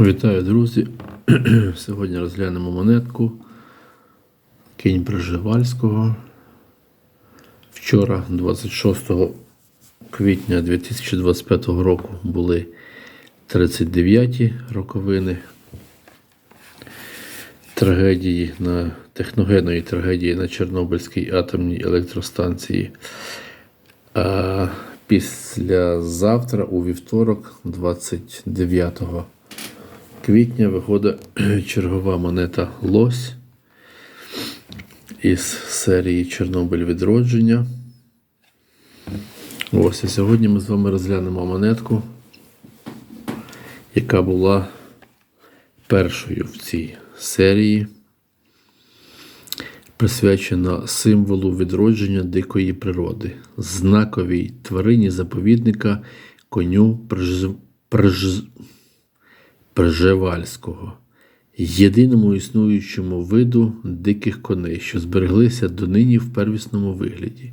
Вітаю, друзі! Сьогодні розглянемо монетку Кінь Пржевальського. Вчора, 26 квітня 2025 року, були 39-ті роковини трагедії на техногенної трагедії на Чорнобильській атомній електростанції. А післязавтра, у вівторок, 29 квітня, виходить чергова монета Лось із серії Чорнобиль відродження. Ось і сьогодні ми з вами розглянемо монетку, яка була першою в цій серії, присвячена символу відродження дикої природи, знаковій тварині заповідника коню Прж... Прж... Пржевальського, єдиному існуючому виду диких коней, що збереглися донині в первісному вигляді,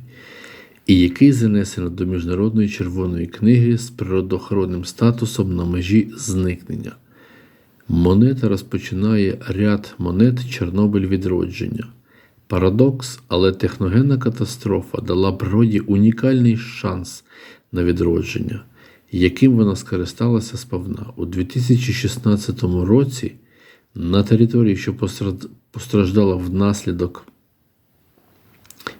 і який занесено до Міжнародної червоної книги з природоохоронним статусом на межі зникнення. Монета розпочинає ряд монет Чорнобиль відродження. Парадокс, але техногенна катастрофа дала природі унікальний шанс на відродження, яким вона скористалася сповна. У 2016 році на території, що постраждала внаслідок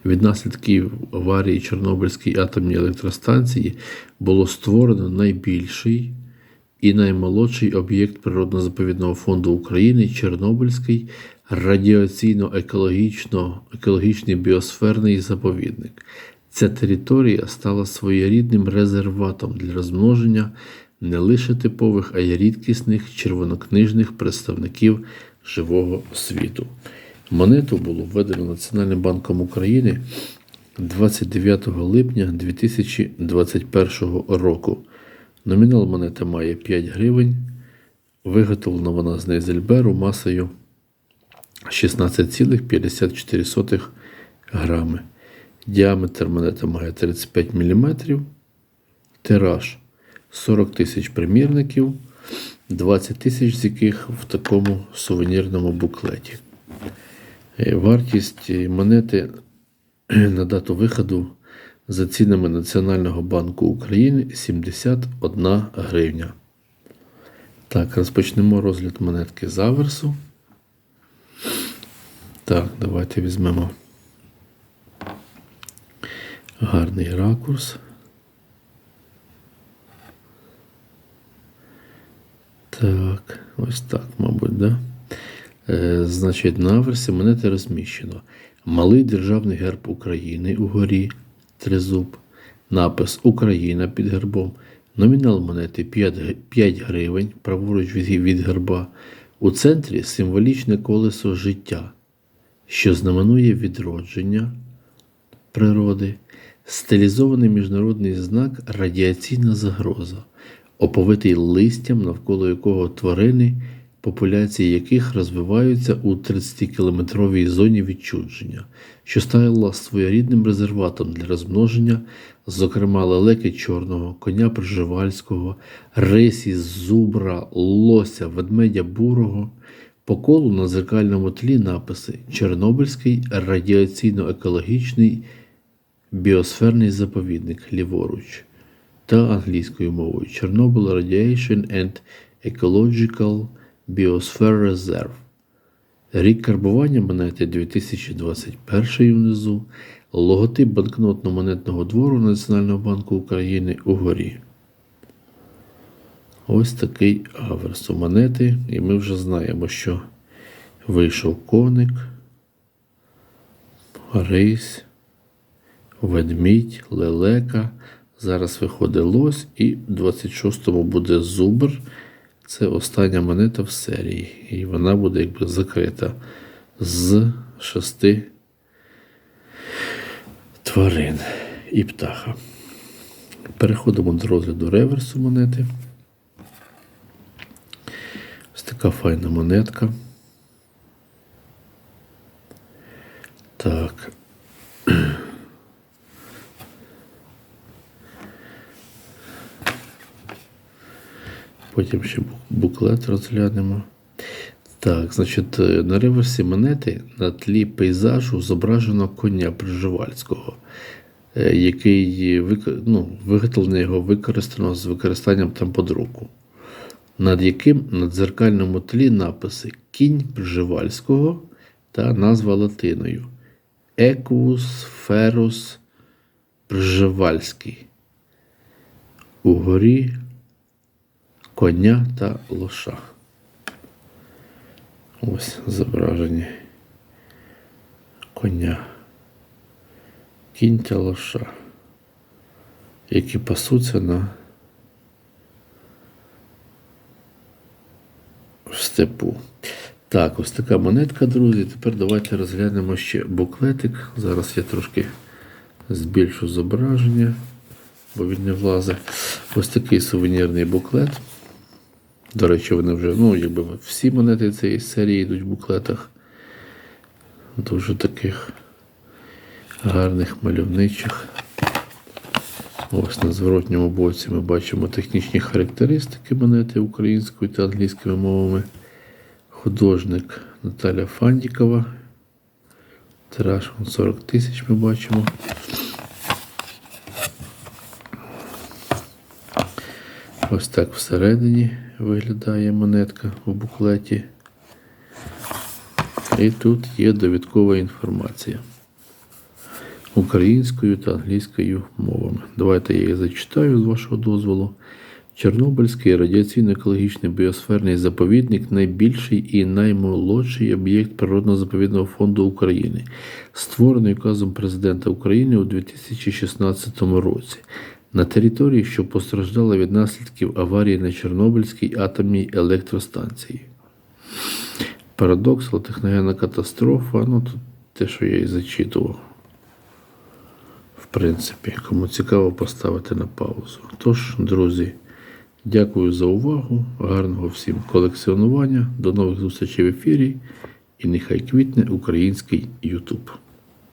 від наслідків аварії Чорнобильській атомній електростанції, було створено найбільший і наймолодший об'єкт Природно-заповідного фонду України Чорнобильський радіаційно-екологічно екологічний біосферний заповідник. Ця територія стала своєрідним резерватом для розмноження не лише типових, а й рідкісних червонокнижних представників живого світу. Монету було введено Національним банком України 29 липня 2021 року. Номінал монети має 5 гривень. Виготовлена вона з нейзельберу масою 16,54 грами. Діаметр монети має 35 мм. Тираж 40 тисяч примірників, 20 тисяч з яких в такому сувенірному буклеті. Е, Вартість монети на дату виходу за цінами Національного банку України 71 гривня. Так, розпочнемо розгляд монетки з аверсу. Так, давайте візьмемо гарний ракурс. Так, ось так, мабуть, да? Е, значить, на аверсі монети розміщено. Малий державний герб України угорі, тризуб, напис Україна під гербом, номінал монети 5, 5 гривень, праворуч від, від герба. У центрі символічне колесо життя, що знаменує відродження природи, стилізований міжнародний знак радіаційна загроза, оповитий листям, навколо якого тварини, популяції яких розвиваються у 30-кілометровій зоні відчудження, що стала своєрідним резерватом для розмноження, зокрема лелеки чорного, коня пржевальського, рисі, зубра, лося, ведмедя бурого. По колу на зеркальному тлі написи Чорнобильський радіаційно-екологічний біосферний заповідник ліворуч та англійською мовою Chernobyl Radiation and Ecological Biosphere Reserve. Рік карбування монети 2021 внизу, логотип банкнотно-монетного двору Національного банку України угорі. Ось такий аверс у монети, і ми вже знаємо, що вийшов коник, рись, ведмідь, лелека. Зараз виходить лось, і в 26-му буде зубр. Це остання монета в серії. І вона буде якби закрита з шести тварин і птаха. Переходимо до розгляду реверсу монети. Ось така файна монетка. Так. Потім ще буклет розглянемо. Так, значить, е, на реверсі монети на тлі пейзажу зображено коня Пржевальського, е, який ну, виготовлення його використано з використанням темподруку, над яким на дзеркальному тлі написи Кінь Пржевальського та назва латиною Еквус Ферус Пржевальський. Угорі коня та лоша. Ось зображені коня. Кінь та лоша, які пасуться на степу. Так, ось така монетка, друзі. Тепер давайте розглянемо ще буклетик. Зараз я трошки збільшу зображення, бо він не влазить. Ось такий сувенірний буклет. До речі, вони вже, ну, якби всі монети цієї серії йдуть в буклетах. Дуже таких гарних, мальовничих. Ось на зворотньому боці ми бачимо технічні характеристики монети українською та англійськими мовами. Художник Наталя Фандікова. Тираж 40 тисяч ми бачимо. Ось так всередині виглядає монетка у буклеті. І тут є довідкова інформація українською та англійською мовами. Давайте я її зачитаю з вашого дозволу. Чорнобильський радіаційно-екологічний біосферний заповідник найбільший і наймолодший об'єкт природно-заповідного фонду України, створений указом президента України у 2016 році. На території, що постраждала від наслідків аварії на Чорнобильській атомній електростанції. Парадокс, техногенна катастрофа. Ну, тут те, що я і зачитував. В принципі, кому цікаво поставити на паузу. Тож, друзі, дякую за увагу. Гарного всім колекціонування. До нових зустрічей в ефірі. І нехай квітне український YouTube.